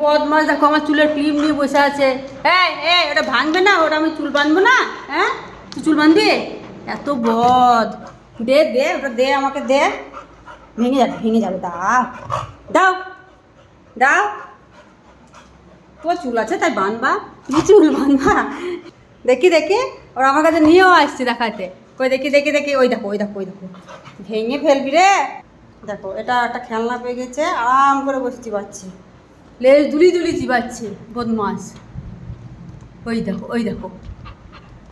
বদমাস দেখো আমার চুলের ক্লিপ নিয়ে বসে আছে। এই ওটা ভাঙবে না? ওটা আমি চুল বাঁধবো না? হ্যাঁ? তুই চুল বাঁধবি? এত বদ। দে দে, ওটা দে, আমাকে দে। ভেঙে যাবে ভেঙে যাবে, দাও। দাও। দাও। তোর চুল আছে, তাই বাঁধবা। তুমি চুল বাঁধবা। দেখি দেখি। ওরা আমার কাছে নিয়েও আসছে দেখাতে। কই, দেখি দেখি দেখি। ওই দেখো ওই দেখো ওই দেখো। ভেঙে ফেলবি রে। দেখো, এটা একটা খেলনা পেয়ে গেছে। আরাম করে বসে চিবাচ্ছে লেজ দুলি দুলি চিবাচ্ছে বদমাস ওই দেখো ওই দেখো।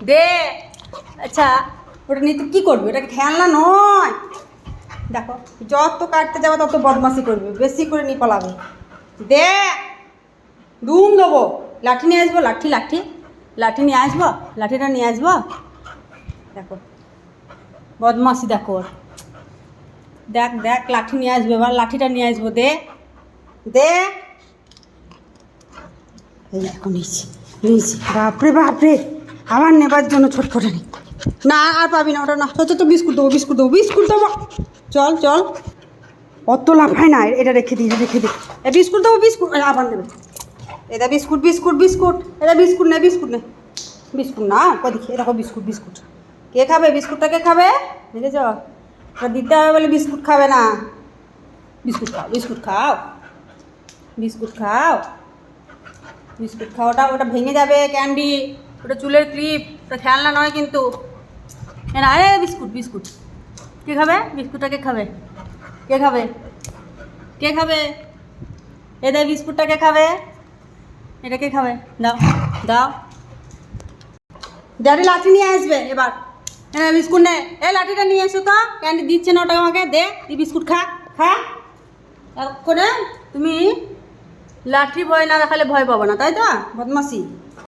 দে! আচ্ছা ওটা নিয়ে কী করবি? ওটাকে খেলনা নয়। দেখো, যত কাটতে যাবে তত বদমাসি করবে, বেশি করে নিয়ে পালাবে। দে! দুম দেবো। লাঠি নিয়ে আসব, লাঠি লাঠি। লাঠি নিয়ে আসব, লাঠিটা নিয়ে আসব। দেখো বদমাসি দেখো ওর। দেখ দেখ, লাঠি নিয়ে আসবে, এবার লাঠিটা নিয়ে আসব, দে। দে! এই দেখো নিয়েছি নিয়েছি বাপরে বাপরে আবার নেবার জন্য ছটফটানি না, আর পাবি না, ওটা না তো তো বিস্কুট দেবো বিস্কুট দেবো বিস্কুট দেবো। চল চল। অত লাফায় না, এটা রেখে দিই এটা রেখে দিই এ, বিস্কুট দেবো, বিস্কুট আবার নেবে। এটা বিস্কুট বিস্কুট বিস্কুট এটা বিস্কুট নে বিস্কুট নে। বিস্কুট না, কই দেখি এরকম বিস্কুট বিস্কুট। কে খাবে, বিস্কুটটা কে খাবে? দেখেছ? ওটা দিতে হবে বলে বিস্কুট খাবে না। বিস্কুট খাও বিস্কুট খাও। বিস্কুট খাও। বিস্কুট খাও ওটা ভেঙে যাবে, ক্যান্ডি, ওটা চুলের ক্লিপ, ওটা খেলনা নয় কিন্তু। আরে বিস্কুট বিস্কুট। কে খাবে? বিস্কুটটা কে খাবে? কে খাবে? কে খাবে? এ দে বিস্কুটটা কে খাবে? এটা কে খাবে? দাও দাও। ড্যাডি লাঠি নিয়ে আসবে এবার। হ্যাঁ বিস্কুট নে। এ, লাঠিটা নিয়ে এসো তো। ক্যান্ডি দিচ্ছে না ওটা আমাকে। দে, তুই বিস্কুট খা খা। তারপরে তুমি লাঠি ভয় না দেখালে ভয় পাবো না তাই তো? বদমাসি